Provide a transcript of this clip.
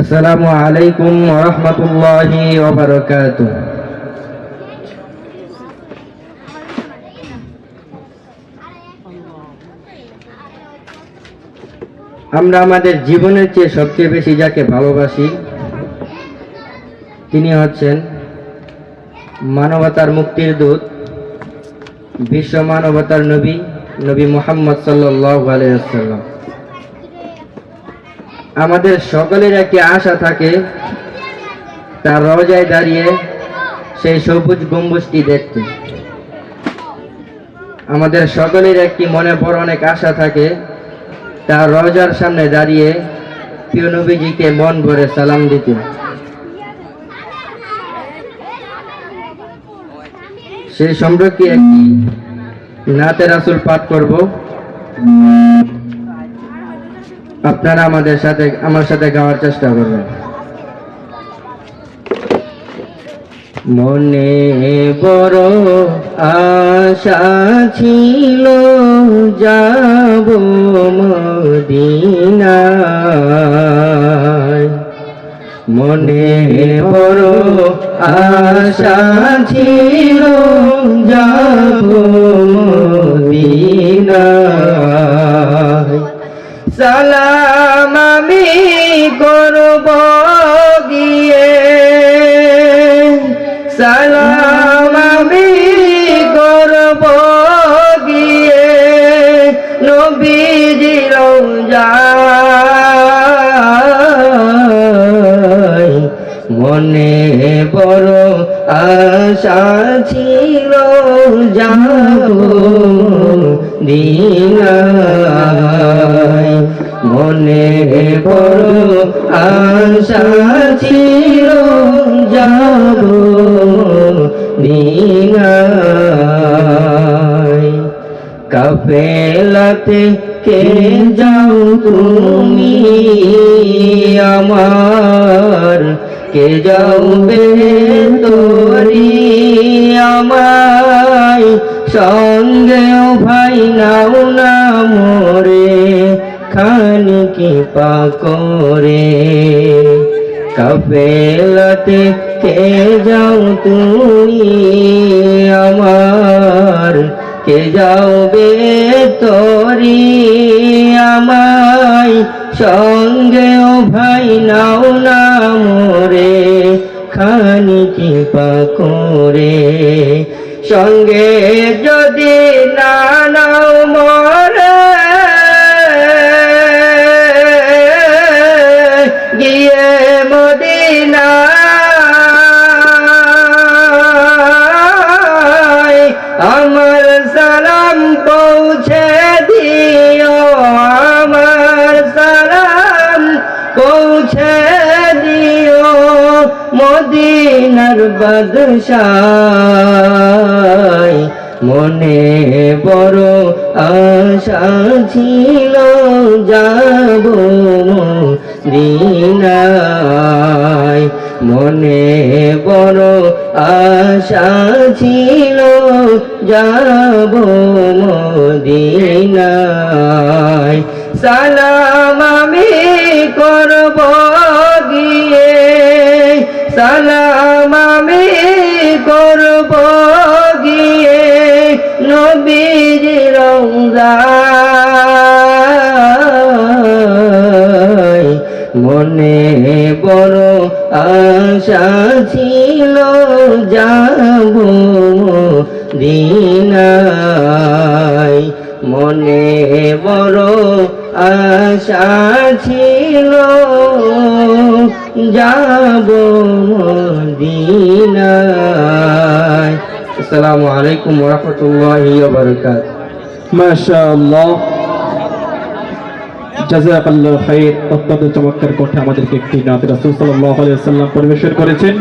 আসসালামু আলাইকুম রহমতুল্লাহি আমরা আমাদের জীবনের চেয়ে সবচেয়ে বেশি যাকে ভালোবাসি, তিনি হচ্ছেন মানবতার মুক্তির দূত, বিশ্ব মানবতার নবী নবী মোহাম্মদ সাল্লাল্লাহু আলাইহি ওয়াসাল্লাম। আমাদের সকলের একটি আশা থাকে, তার রজায় দাঁড়িয়ে সেই সবুজ গম্বুজটি দেখতে। আমাদের সকলের একটি মনে বড় অনেক আশা থাকে, তার রজার সামনে দাঁড়িয়ে প্রিয় নবীজিকে মন ভরে সালাম দিতে। সেই সম্পর্কে একটি নাতে রাসুল পাঠ করব। আপনারা আমাদের সাথে, আমার সাথে গাওয়ার চেষ্টা করবেন। মনে বড় আশা ছিল, যাব মদিনায়। মনে বড় আশা ছিল, যাব মদিনায়। সালাম সালাম আমি করব গিয়ে নবীজির যায় মনে বড় আশা ছিল যাব দিনায় মনে বড় আশা ছিল কাফেলাতে কে যাও তুমি আমার? কে যাবে তোরি আমায়? সঙ্গেও ভাই, নাও না মোরে খানিকি পা করে। কাফেলাতে কে যাও তুমি আমার? কে যাবে তোরি আমায়? সঙ্গেও ভাই, নাও না মোরে, খানি কৃপা করে। সঙ্গে যদি না নাও মরে মদিনার বাদশায় মনে বড় আশা ছিল, যাব দিনায় মনে বড় আশা ছিল, যাব মদিনায়। সালাম আমি করব রঙ্গায় মনে বড় আশা ছিল যাব দিনায় মনে বড় আশা ছিল যাব দিনায় আসসালামু আলাইকুম রহমতুল্লাহি ওয়া মাশাআল্লাহ। জাযাকাল্লাহু খাইর, অত্যন্ত চমৎকার কণ্ঠে আমাদেরকে একটি নাত রাসূল সাল্লাল্লাহু আলাইহি ওয়াসাল্লাম পরিবেশন করেছেন।